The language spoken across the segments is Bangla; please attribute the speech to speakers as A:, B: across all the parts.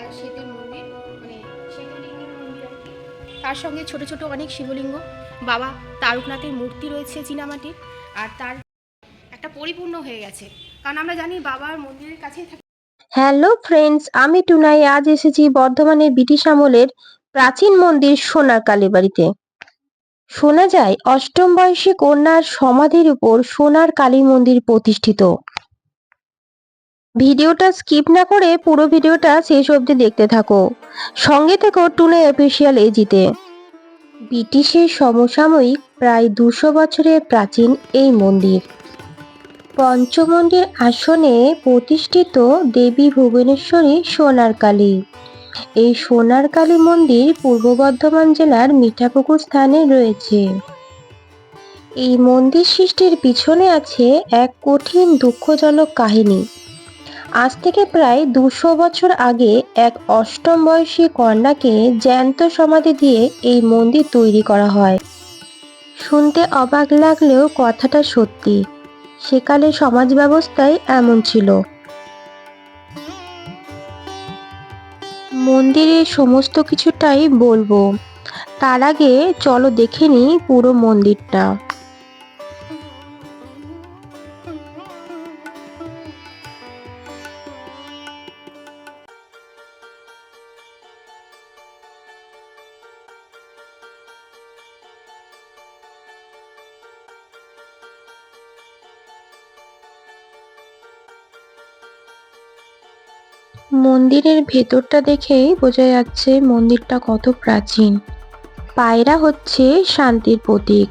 A: আর মন্দির মানে মন্দির। তার সঙ্গে ছোট ছোট অনেক শিবলিঙ্গ। বাবা তারকনাথের মূর্তি রয়েছে চীনামাটির, আর তার একটা পরিপূর্ণ হয়ে গেছে। কারণ আমরা জানি বাবার মন্দিরের কাছেই থাকি।
B: হ্যালো ফ্রেন্ডস, আমি টুনাই, আজ এসেছি বর্ধমানের ব্রিটিশ আমলের প্রাচীন মন্দির সোনার কালীবাড়িতে। শোনা যায় অষ্টম বয়সী কন্যার সমাধির উপর সোনার কালী মন্দির প্রতিষ্ঠিত। ভিডিওটা স্কিপ না করে পুরো ভিডিওটা শেষ অবধি দেখতে থাকো। সঙ্গে থেকো টুনে অফিসিয়াল এজিতে। ব্রিটিশের সমসাময়িক প্রায় দুশো বছরের প্রাচীন এই মন্দির। পঞ্চমন্দির আসনে প্রতিষ্ঠিত দেবী ভুবনেশ্বরী সোনার কালী। এই সোনার কালী মন্দির পূর্ব বর্ধমান জেলার মিঠাপুকুর স্থানে রয়েছে। এই মন্দির সৃষ্টির পিছনে আছে এক কঠিন দুঃখজনক কাহিনী। আজ থেকে প্রায় দুশো বছর আগে এক অষ্টম বয়সী কন্যাকে জ্যান্ত সমাধি দিয়ে এই মন্দির তৈরি করা হয়। শুনতে অবাক লাগলেও কথাটা সত্যি। সেকালে সমাজ ব্যবস্থায় এমন ছিল। মন্দিরের সমস্ত কিছুটাই বলব। তার আগে চলো দেখে নিই পুরো মন্দিরটা। মন্দিরের ভেতরটা দেখেই বোঝা যাচ্ছে মন্দিরটা কত প্রাচীন। পায়রা হচ্ছে শান্তির প্রতীক।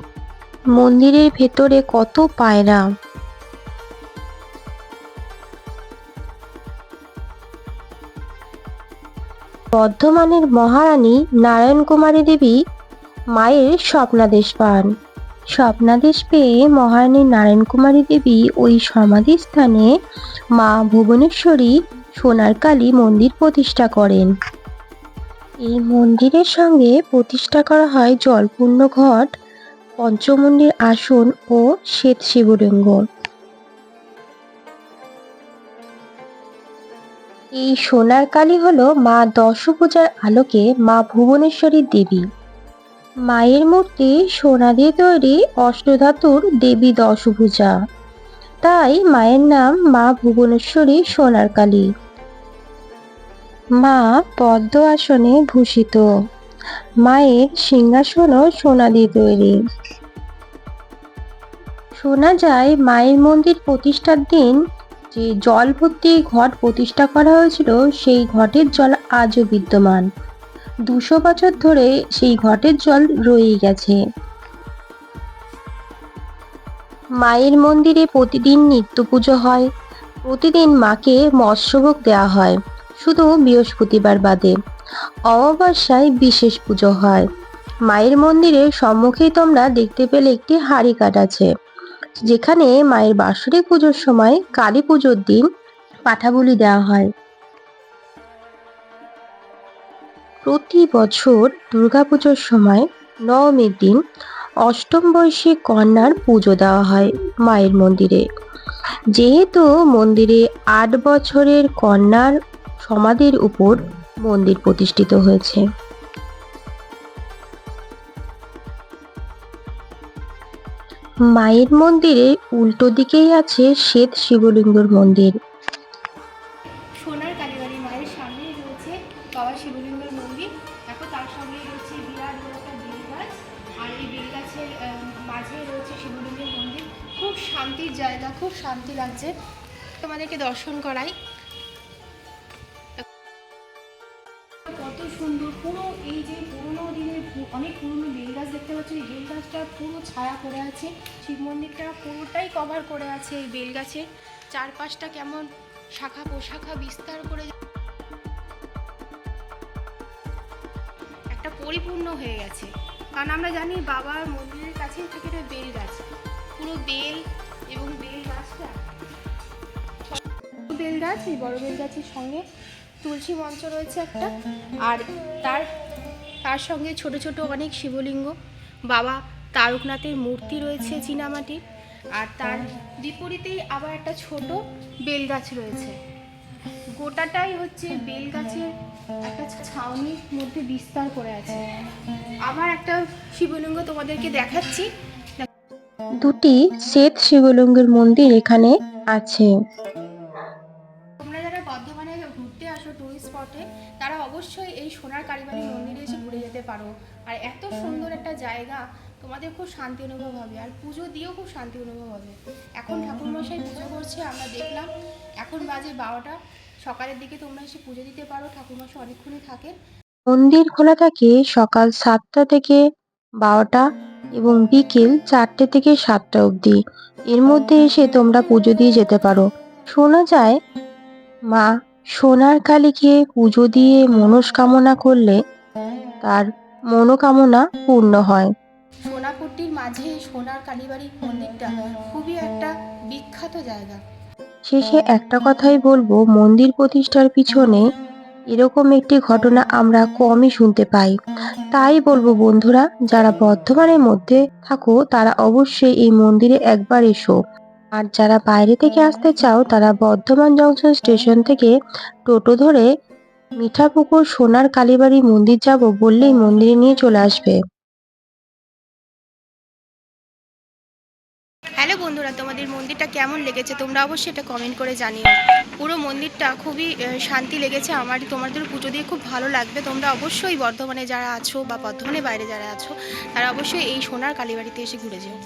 B: মন্দিরের ভেতরে কত পায়রা। বর্ধমানের মহারানী নারায়ণ কুমারী দেবী মায়ের স্বপ্নাদেশ পান। স্বপ্নাদেশ পেয়ে মহারানী নারায়ণ কুমারী দেবী ওই সমাধিস্থানে মা ভুবনেশ্বরী সোনার কালী মন্দির প্রতিষ্ঠা করেন। এই মন্দিরের সঙ্গে প্রতিষ্ঠা করা হয় জলপূর্ণ ঘট পঞ্চমন্দির আসন ও শ্বেত শিবলিঙ্গ। এই সোনার কালী হলো মা দশভূজার আলোকে মা ভুবনেশ্বরী দেবী। মায়ের মূর্তি সোনা দিয়ে তৈরি অষ্টধাতুর দেবী দশভূজা। তাই মায়ের নাম মা ভুবনেশ্বরী সোনার কালী। মা পদ্ম আসনে ভূষিত। মায়ের সিংহাসনও সোনা দিয়ে তৈরি। শোনা যায় মায়ের মন্দির প্রতিষ্ঠার দিন যে জল ভর্তি ঘট প্রতিষ্ঠা করা হয়েছিল, সেই ঘটের জল আজও বিদ্যমান। দুশো বছর ধরে সেই ঘটের জল রয়ে গেছে। মায়ের মন্দিরে প্রতিদিন নিত্য পুজো হয়। প্রতিদিন মাকে মৎস্যভোগ দেওয়া হয়। শুধু বৃহস্পতিবার বাদে অমাবস্যায় বিশেষ পুজো হয়। মায়ের মন্দিরের সম্মুখেই তোমরা দেখতে পেলে একটি হাড়ি কাঠ আছে, যেখানে মায়ের বাৎসরিক পুজোর সময় কালী পুজোর দিন পাঠাবলি দেওয়া হয়। প্রতি বছর দুর্গাপুজোর সময় নবমীর দিন অষ্টম বয়সী কন্যার পুজো দেওয়া হয় মায়ের মন্দিরে। যেহেতু মন্দিরে আট বছরের কন্যার সমাধির উপর মন্দির প্রতিষ্ঠিত হয়েছে। মায়ের মন্দিরে উল্টো দিকেই আছে শ্বেত শিবলিঙ্গর মন্দির।
A: শিবলিঙ্গের মন্দির। খুব শান্তির জায়গা, খুব শান্তি লাগছে। তোমাদেরকে দর্শন করাই। সুন্দর। পুরো এই যে পুরোনো দিনের অনেক পুরনো বেল গাছ দেখতে পাচ্ছ এই বেল গাছটা পুরো ছায়া করে আছে। শিব মন্দিরটা পুরোটাই কভার করে আছে এই বেল গাছের চারপাশটা কেমন শাখা পোশাখা বিস্তার করে একটা পরিপূর্ণ হয়ে গেছে। কারণ আমরা জানি বাবার মন্দিরের কাছেই থাকে একটা বেল গাছ। পুরো বেল এবং বেল গাছটা বেল গাছ, এই বড় বেল গাছের সঙ্গে তুলসী মঞ্চ রয়েছে একটা। আর তার তার সঙ্গে ছোট ছোট অনেক শিবলিঙ্গ। বাবা তারকনাথের মূর্তি রয়েছে চীনামাটির। আর তার বিপরীতেই আবার একটা ছোট বেল গাছ রয়েছে। গোটাটাই হচ্ছে বেল গাছের একটা ছাউনির মধ্যে বিস্তার করে আছে। আবার একটা শিবলিঙ্গ তোমাদেরকে দেখাচ্ছি।
B: দুটি শ্বেত শিবলিঙ্গের মন্দির এখানে আছে।
A: সুন্দর একটা জায়গা, তোমাদের খুব শান্তি অনুভব হবে। আর পুজো দিয়েও খুব শান্তি অনুভব হবে। এখন ঠাকুরমশাই পুজো করছে, আমরা দেখলাম। এখন বাজে বারোটা। সকালের দিকে তোমরা এসে পুজো দিতে পারো। ঠাকুরমশাই অনেকক্ষণই থাকে
B: মন্দির খোলা থাকে সকাল সাতটা থেকে বারোটা এবং বিকেল চারটে থেকে সাতটা অবধি। এর মধ্যে এসে তোমরা পুজো দিয়ে যেতে পারো। শোনা যায়, মা সোনার কালীকে পুজো দিয়ে মনস্কামনা করলে তার মনোকামনা পূর্ণ হয়।
A: সোনাপট্টির মাঝে সোনার কালীবাড়ি মন্দিরটা খুবই একটা বিখ্যাত জায়গা।
B: শেষে একটা কথাই বলব মন্দির প্রতিষ্ঠার পিছনে এরকম একটি ঘটনা আমরা কমই শুনতে পাই। তাই বলব বন্ধুরা যারা বর্ধমানের মধ্যে থাকো তারা অবশ্যই এই মন্দিরে একবার এসো। আর যারা বাইরে থেকে আসতে চাও তারা বর্ধমান জংশন স্টেশন থেকে টোটো ধরে মিঠাপুকুর সোনার কালীবাড়ি মন্দির যাব বললেই মন্দিরে নিয়ে চলে আসবে।
A: হ্যালো বন্ধুরা, তোমাদের মন্দিরটা কেমন লেগেছে তোমরা অবশ্যই এটা কমেন্ট করে জানিও। পুরো মন্দিরটা খুবই শান্তি লেগেছে আমার, তোমাদের পুজো দিয়ে খুব ভালো লাগবে। তোমরা অবশ্যই বর্ধমানে যারা আছো বা বর্ধমানের বাইরে যারা আছো, তারা অবশ্যই এই সোনার কালীবাড়িতে এসে ঘুরে যেও।